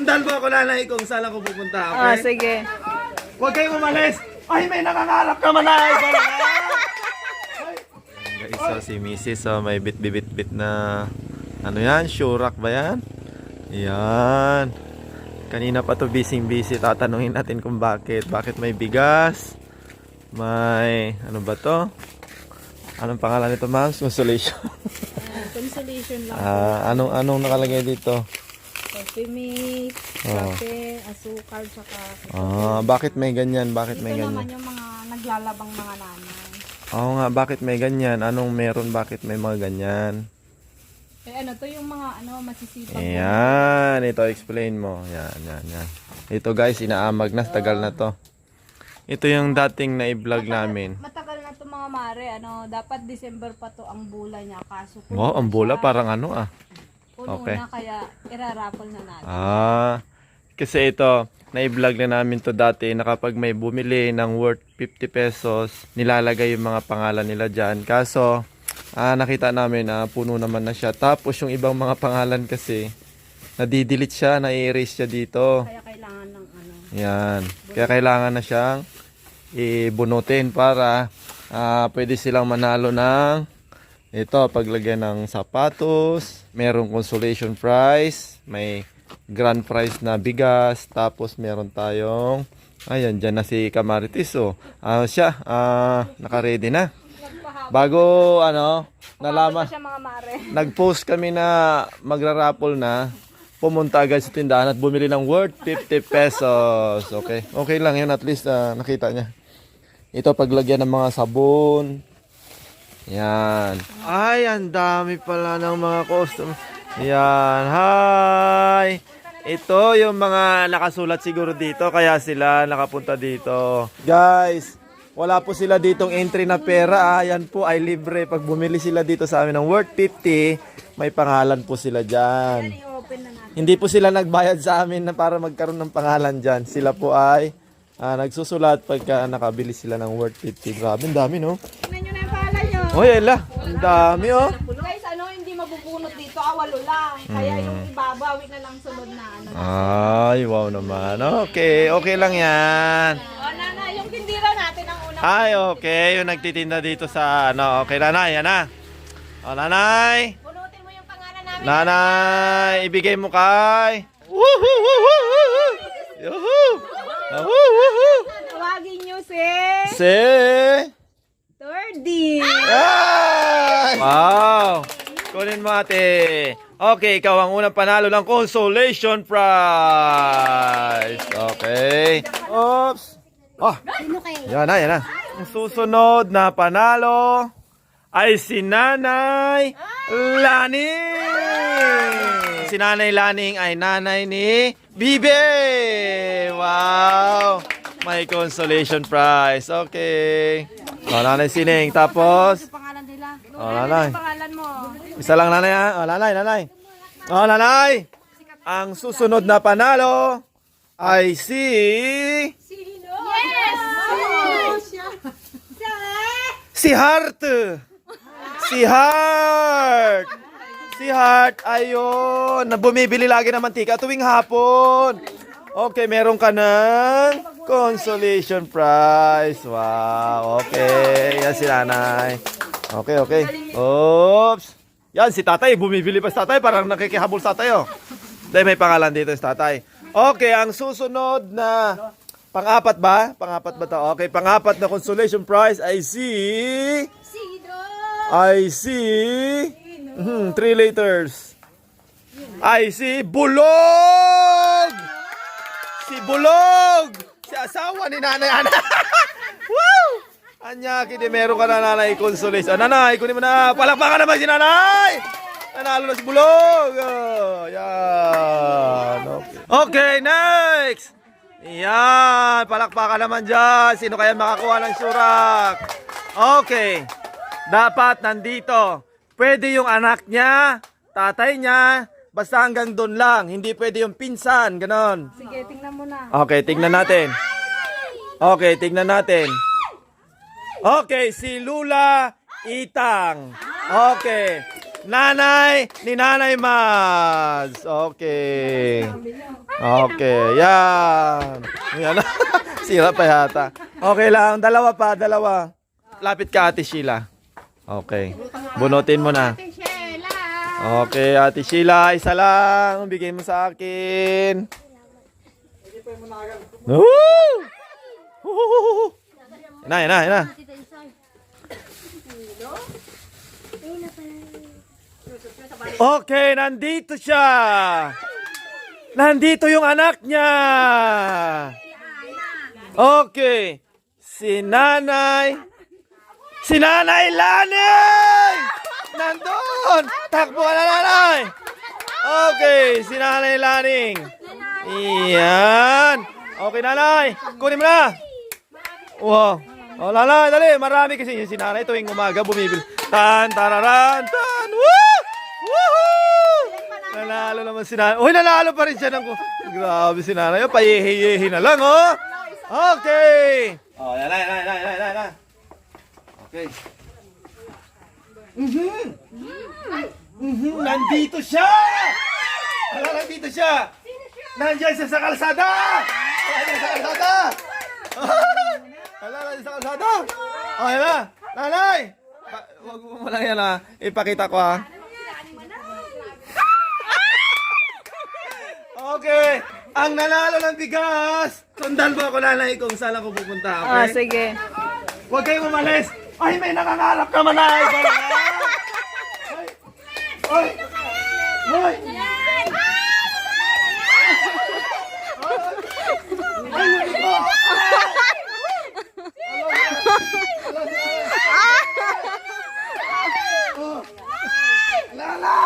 Sundan mo ako nanay kung saan ako pupunta, Ah, okay? sige. Huwag kayong umalis! Ay, may nangangarap ka manay! Guys, so si Mrs. So, may bit-bit-bit na ano yan? Shurak ba yan? Yan. Kanina pa to busy-busy. Tatanungin natin kung bakit. Bakit may bigas? May, ano ba to? Anong pangalan nito, ma'am? Consolation. Consolation lang. Ah, anong anong nakalagay dito? Coffee mix, Oo. kape, asukal, tsaka... Ah, bakit may ganyan? Bakit may Ito naman ganyan? yung mga naglalabang mga nanay. Oo nga, bakit may ganyan? Anong meron? Bakit may mga ganyan? Eh ano, to yung mga ano, masisipag. Ayan, ito explain mo. Yan, yan, yan. Ito guys, inaamag na, tagal na to. Ito yung dating na i-vlog namin. Matagal na to mga mare, ano, dapat December pa to ang bula niya. Kaso Wow, ang bola parang ano ah. Puno okay. na, kaya irarapol na natin. Ah, kasi ito, na-vlog na namin to dati na kapag may bumili ng worth 50 pesos, nilalagay yung mga pangalan nila dyan. Kaso, ah, nakita namin na puno naman na siya. Tapos yung ibang mga pangalan kasi, nadidelete siya, na-erase siya dito. Kaya kailangan ng ano. Yan. Kaya kailangan na siyang ibunutin para ah, pwede silang manalo ng ito, paglagyan ng sapatos, merong consolation prize, may grand prize na bigas, tapos meron tayong ayan, dyan na si Kamaritis oh. Ah, siya, ah, naka-ready na. Bago ano, nalaman, nag-post kami na magra-raffle na, pumunta agad sa tindahan at bumili ng worth 50 pesos. Okay. Okay lang yun. At least ah, nakita niya. Ito paglagyan ng mga sabon. Yan. Ay, ang dami pala ng mga customer. Yan. Hi! Ito yung mga nakasulat siguro dito kaya sila nakapunta dito. Guys, wala po sila ditong entry na pera. Ah. Yan po ay libre. Pag bumili sila dito sa amin ng worth 50, may pangalan po sila dyan. Hindi po sila nagbayad sa amin na para magkaroon ng pangalan dyan. Sila po ay ah, nagsusulat pagka nakabili sila ng worth 50. Grabe, dami no? Tingnan nyo na yung pangalan nyo. Oy, Ella, ang dami oh. Guys, ano, hindi mabubunot dito, awalo lang. Kaya yung ibabawi na lang sunod na ano. Ay, wow naman. Okay, okay lang yan. O, nana, yung tindira natin ang unang Ay, okay. Yung nagtitinda dito sa ano. Okay, nanay, yan na. O, nanay. Bunutin mo yung pangalan namin. Nanay, ibigay mo kay. Woohoo! Woohoo! woohoo. Tawagin nyo si Si... Tordy. Ay! Wow! Kunin mo ate. Okay, ikaw ang unang panalo ng consolation prize. Okay. Oops. Oh, yan na, yan na. Ang susunod na panalo ay si Nanay Laning. Si Nanay Laning ay nanay ni Bibe. Wow! May consolation prize. Okay. O, Nanay Sining. Tapos, Yung pangalan nila. o, Nanay. Yung pangalan mo. Isa lang nanay ha. O, nanay, nanay. O, nanay. Ang susunod na panalo ay si... Yes! Si Heart. Si Heart. Si Heart. Ayun. Na bumibili lagi ng mantika tuwing hapon. Okay, meron ka ng consolation prize. Wow. Okay. Yan si nanay. Okay, okay. Oops. Yan, si tatay. Bumibili pa si tatay. Parang nakikihabol sa tatay, oh. Dahil may pangalan dito si tatay. Okay, ang susunod na pang-apat ba? Pang-apat ba to? Okay, pang-apat na consolation prize ay si... Sino? I see... Mhm, three letters. I see Bulog! Si Bulog! Si asawa ni Nanay Ana. Woo! Anya, kini meron ka na nanay consolation. Ah, nanay, kunin mo na. Palakpakan naman si nanay! Nanalo na si Bulog! Oh, yan. Okay. okay, next! Yan, palakpakan naman dyan. Sino kaya makakuha ng surak? Okay. Dapat nandito. Pwede yung anak niya, tatay niya, basta hanggang doon lang. Hindi pwede yung pinsan, ganon. Sige, tingnan mo na. Okay, tignan natin. Okay, tignan natin. Okay, si Lula Itang. Okay. Nanay ni Nanay Maz. Okay. Okay, yan. Yan. Sira pa yata. Okay lang, dalawa pa, dalawa. Lapit ka, Ate Sheila. Okay. Bunutin mo na. Okay, Ate Sheila, isa lang. Bigay mo sa akin. Woo! Woo! Yan na, na, na. Okay, nandito siya. Nandito yung anak niya. Okay. Si nanay. Si nanay Laning! Nandun! Takbo ka na nanay! Okay, si nanay Laning. Iyan. Okay, nanay. Kunin mo na. Wow. Oh, nanay, dali. Marami kasi si nanay tuwing umaga bumibili. Tan, tararan, tan. Woo! Woohoo! Nanalo naman si nanay. Uy, nanalo pa rin siya ng... Grabe si nanay. Oh, payehe-yehe na lang, oh. Okay. Oh, yan na, yan na, yan na, yan na, yan na. Okay. Mhm. Mhm, nandito siya! Hala, nandito siya! Nandiyan siya sa kalsada! Nandiyan sa kalsada! Hala, nandiyan sa kalsada! Oh, yan na! Nanay! Pa- Huwag mo lang yan ha. Ipakita ko ha. Okay. Ang nanalo ng bigas. Sundan mo ako nanay kung saan ako pupunta. Okay? Ah, sige. Huwag kayong umalis! Ay, may nangangarap ka man ay! Ay! Ay! Lala!